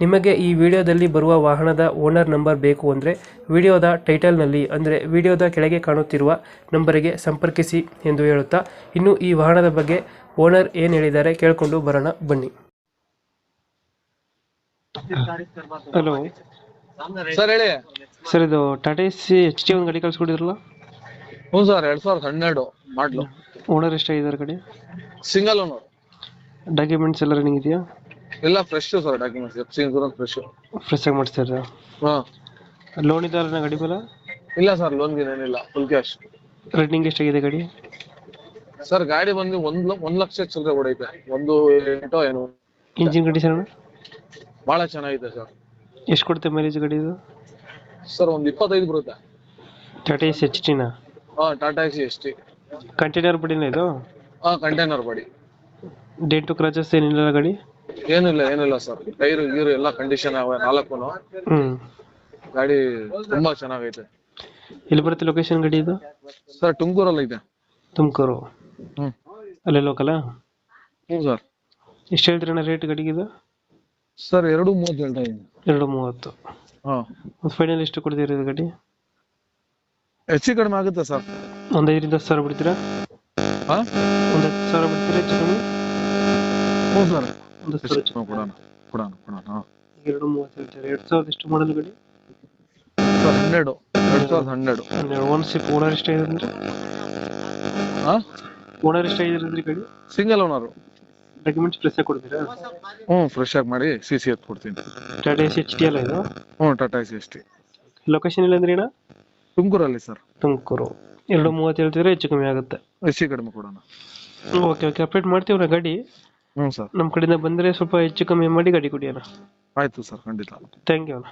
ನಿಮಗೆ ಈ ವಿಡಿಯೋದಲ್ಲಿ ಬರುವ ವಾಹನದ ಓನರ್ ನಂಬರ್ ಬೇಕು ಅಂದರೆ ವಿಡಿಯೋದ ಟೈಟಲ್ನಲ್ಲಿ ಅಂದರೆ ವಿಡಿಯೋದ ಕೆಳಗೆ ಕಾಣುತ್ತಿರುವ ನಂಬರಿಗೆ ಸಂಪರ್ಕಿಸಿ ಎಂದು ಹೇಳುತ್ತಾ ಇನ್ನು ಈ ವಾಹನದ ಬಗ್ಗೆ ಓನರ್ ಏನು ಹೇಳಿದ್ದಾರೆ ಕೇಳಿಕೊಂಡು ಬರೋಣ ಬನ್ನಿ. ಹಲೋ. ಸರ್ ಹೇಳಿ. ಸರ್ ಇದು Tata S C H T ಒಂದು ಗಾಡಿ ಕಳ್ಸ್ಕೊಡಿದ್ರಲ್ಲ ಹ್ಞೂ ಸರ್ ಎರಡ್ ಸಾವಿರದ ಹನ್ನೆರಡು ಮಾಡ್ಲು. ಓನರ್ ಎಷ್ಟಾಗಿದ್ದಾರೆ ಗಾಡಿ? ಸಿಂಗಲ್ ಓನರ್ ಡಾಕ್ಯುಮೆಂಟ್ಸ್ ಎಲ್ಲ ರನ್ನಿಂಗ್ ಇದೆಯಾ? ಎಲ್ಲ fresh sir documents F C insurance fresh fresh ಆಗಿ ಮಾಡಿಸ್ತಾ ಇದ್ದಾರೆ? ಹಾ. ಲೋನ್ ನಾ ಗಾಡಿ ಮೇಲೆ? ಇಲ್ಲ ಸರ್ ಲೋನ್ ಗೀನ್ ಏನಿಲ್ಲ ಫುಲ್ ಕ್ಯಾಶ್ ರನ್ನಿಂಗ್ ಎಷ್ಟಾಗಿದೆ ಗಾಡಿ? ಸರ್ ಗಾಡಿ ಬಂದು ಒಂದು ಒಂದ್ ಲಕ್ಷ ಚಿಲ್ಲರೆ ಹೊಡೈತೆ. ಒಂದು ಎಂಟೋ ಏನು. ಇಂಜಿನ್ ಕಂಡೀಷನ್ ಬಹಳ ಚೆನ್ನಾಗಿದೆ ಸರ್ ಎಷ್ಟು ಕೊಡುತ್ತೆ ಮೈಲೇಜ್ ಗಾಡಿ ಇದು? ಸರ್ ಒಂದು ಇಪ್ಪತ್ತೈದು ಬರುತ್ತೆ. ಟಾಟಾ ಎಸ್ ಎಚ್ ಟಿನ ಹಾಂ Tata S S T container ಬಡಿನ ಇದು? ಹಾಂ ಕಂಟೈನರ್ ಬಡಿ ಡೇಟ್ ಟು ಕ್ರಾಚಸ್ ಏನಿಲ್ಲ ಗಾಡಿ? ಏನಿಲ್ಲ ಏನಿಲ್ಲ ಸರ್. ಟೈರ್ ಗೀರ್ ಎಲ್ಲ ಕಂಡೀಷನ್ ಅವ ನಾಲ್ಕು ಹ್ಮ್. ಗಾಡಿ ತುಂಬಾ ಚೆನ್ನಾಗೈತೆ. ಎಲ್ಲಿ ಬರುತ್ತೆ ಲೊಕೇಶನ್ ಗಾಡಿ ಇದು? ಸರ್ ತುಮಕೂರಲ್ಲಿ ಐತೆ ತುಮಕೂರು. ಹ್ಮ್. ಅಲ್ಲೇ ಲೋಕಲ ಹ್ಞೂ ಸರ್. ಎಷ್ಟು ಹೇಳ್ತೀರಣ್ಣ ರೇಟ್ ಗಾಡಿಗೆ ಇದು? ಸರ್ ಎರಡು ಮೂವತ್ತು ಹೇಳ್ತಾ ಇದ್ದೀನಿ. ಎರಡು ಮೂವತ್ತು. ಹಾ. ಒಂದು ಫೈನಲ್ ಎಷ್ಟು ಕೊಡ್ತೀರಿ ಇದು ಗಾಡಿ? ಹೆಚ್ಚು ಕಡಿಮೆ ಆಗುತ್ತಾ ಸರ್. ಒಂದು ಐದರಿಂದ ಹತ್ತು ಸಾವಿರ ಬಿಡ್ತೀರಾ? ಹಾ? ಒಂದು ಹತ್ತು ಸಾವಿರ ಬಿಡ್ತೀರಾ ಹೆಚ್ಚು ಕಮ್ಮಿ? ಹ್ಞೂ ಸರ್. ಒಂದು ಹತ್ತು ಸಾವಿರ ಹೆಚ್ಚು ಕೊಡೋಣ ಕೊಡೋಣ ಕೊಡೋಣ. ಹಾ. ಎರಡು ಮೂವತ್ತು ಹೇಳ್ತಾರೆ. ಎರಡು ಸಾವಿರದ ಎಷ್ಟು ಮಾಡಲ್ ಗಾಡಿ ಹನ್ನೆರಡು ಎರಡ್ ಸಾವಿರದ ಹನ್ನೆರಡು. ಹನ್ನೆರಡು. ಒನ್ ಸಿಪ್ ಓನರ್ ಎಷ್ಟಾಗಿದೆ ಅಂದ್ರೆ? ಹಾ ಓನರ್ ಅಂದ್ರೆ ಗಾಡಿ ಸಿಂಗಲ್ ಓನರು ಡಾಕ್ಯುಮೆಂಟ್ಸ್ ಪ್ರೆಸ್ ಕೊಡ್ತೀರಾ? ಹ್ಞೂ ಫ್ರೆಶ್ ಆಗಿ ಮಾಡಿ ಸಿ ಸಿ ಎತ್ ಕೊಡ್ತೀನಿ. ಟಾಟಾ ಎಸ್ ಎಚ್ ಟಿ ಅಲ್ಲ ಇದು? ಹ್ಞೂ Tata C H T location ಇಲ್ಲ ಅಂದ್ರೆ ಅಣ್ಣ ತುಮಕೂರಲ್ಲಿ ಸರ್. ತುಮಕೂರು. ಎರಡು ಮೂವತ್ತು ಹೇಳ್ತಿದ್ರೆ ಹೆಚ್ಚು ಕಮ್ಮಿ ಆಗುತ್ತೆ. ಹೆಚ್ಚು ಕಡಿಮೆ ಕೊಡೋಣ. ಓಕೆ ಓಕೆ ಅಪ್ಡೇಟ್ ಮಾಡ್ತೀವಿ ಗಾಡಿ. ಹ್ಞೂ ಸರ್. ನಮ್ಮ ಕಡೆಯಿಂದ ಬಂದ್ರೆ ಸ್ವಲ್ಪ ಹೆಚ್ಚು ಕಮ್ಮಿ ಮಾಡಿ ಗಾಡಿ ಕೊಡಿ ಅಣ್ಣ. ಆಯ್ತು ಸರ್ ಖಂಡಿತ. ಥ್ಯಾಂಕ್ ಯು ಅಣ್ಣ.